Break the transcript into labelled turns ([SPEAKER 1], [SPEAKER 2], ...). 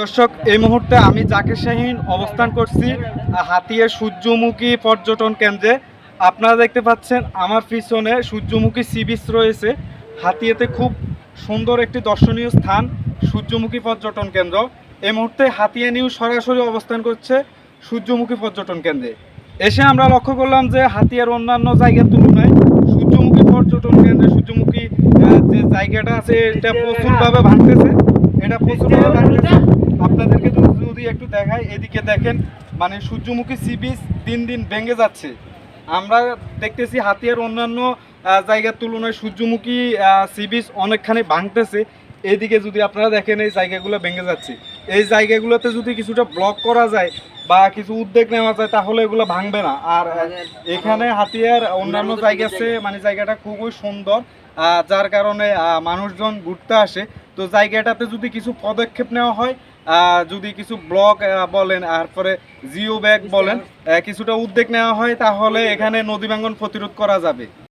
[SPEAKER 1] দর্শক, এই মুহূর্তে আমি জাকির শাহীন অবস্থান করছি হাতিয়া সূর্যমুখী পর্যটন কেন্দ্রে। আপনারা দেখতে পাচ্ছেন, আমার পিছনে সূর্যমুখী সি বিচ রয়েছে। হাতিয়াতে খুব সুন্দর একটি দর্শনীয় স্থান, সূর্যমুখী পর্যটন কেন্দ্র। এই মুহূর্তে হাতিয়া নিউজ সরাসরি অবস্থান করছে সূর্যমুখী পর্যটন কেন্দ্রে। এসে আমরা লক্ষ্য করলাম যে হাতিয়ার অন্যান্য জায়গার তুলনায় সূর্যমুখী পর্যটন কেন্দ্রে সূর্যমুখী যে জায়গাটা আছে, এটা প্রচুরভাবে ভাঙতেছে। এটা প্রচুরভাবে ভাঙতেছে। যদি একটু দেখাই। এদিকে দেখেন মানে সূর্যমুখী সি বিচ দিন দিন ভেঙে যাচ্ছে। আমরা দেখতেছি হাতিয়ার অন্যান্য জায়গার তুলনায় সূর্যমুখী সি বিচ অনেকখানি ভাঙতেছে। এদিকে যদি আপনারা দেখেন এই জায়গাগুলো ভেঙে যাচ্ছে। এই জায়গাগুলোতে যদি কিছুটা ব্লক করা যায় বা কিছু উদ্যোগ নেওয়া যায় তাহলে এগুলো ভাঙবে না। আর এখানে হাতিয়ার অন্যান্য জায়গা আছে মানে জায়গাটা খুবই সুন্দর যার কারণে মানুষজন ঘুরতে আসে। তো জায়গাটাতে যদি কিছু পদক্ষেপ নেওয়া হয় যদি কিছু ব্লক বলেন বলেন তারপরে জিও ব্যাগ বলেন কিছুটা উদ্যোগ নেওয়া হয়, তাহলে এখানে নদী ভাঙ্গন প্রতিরোধ করা যাবে।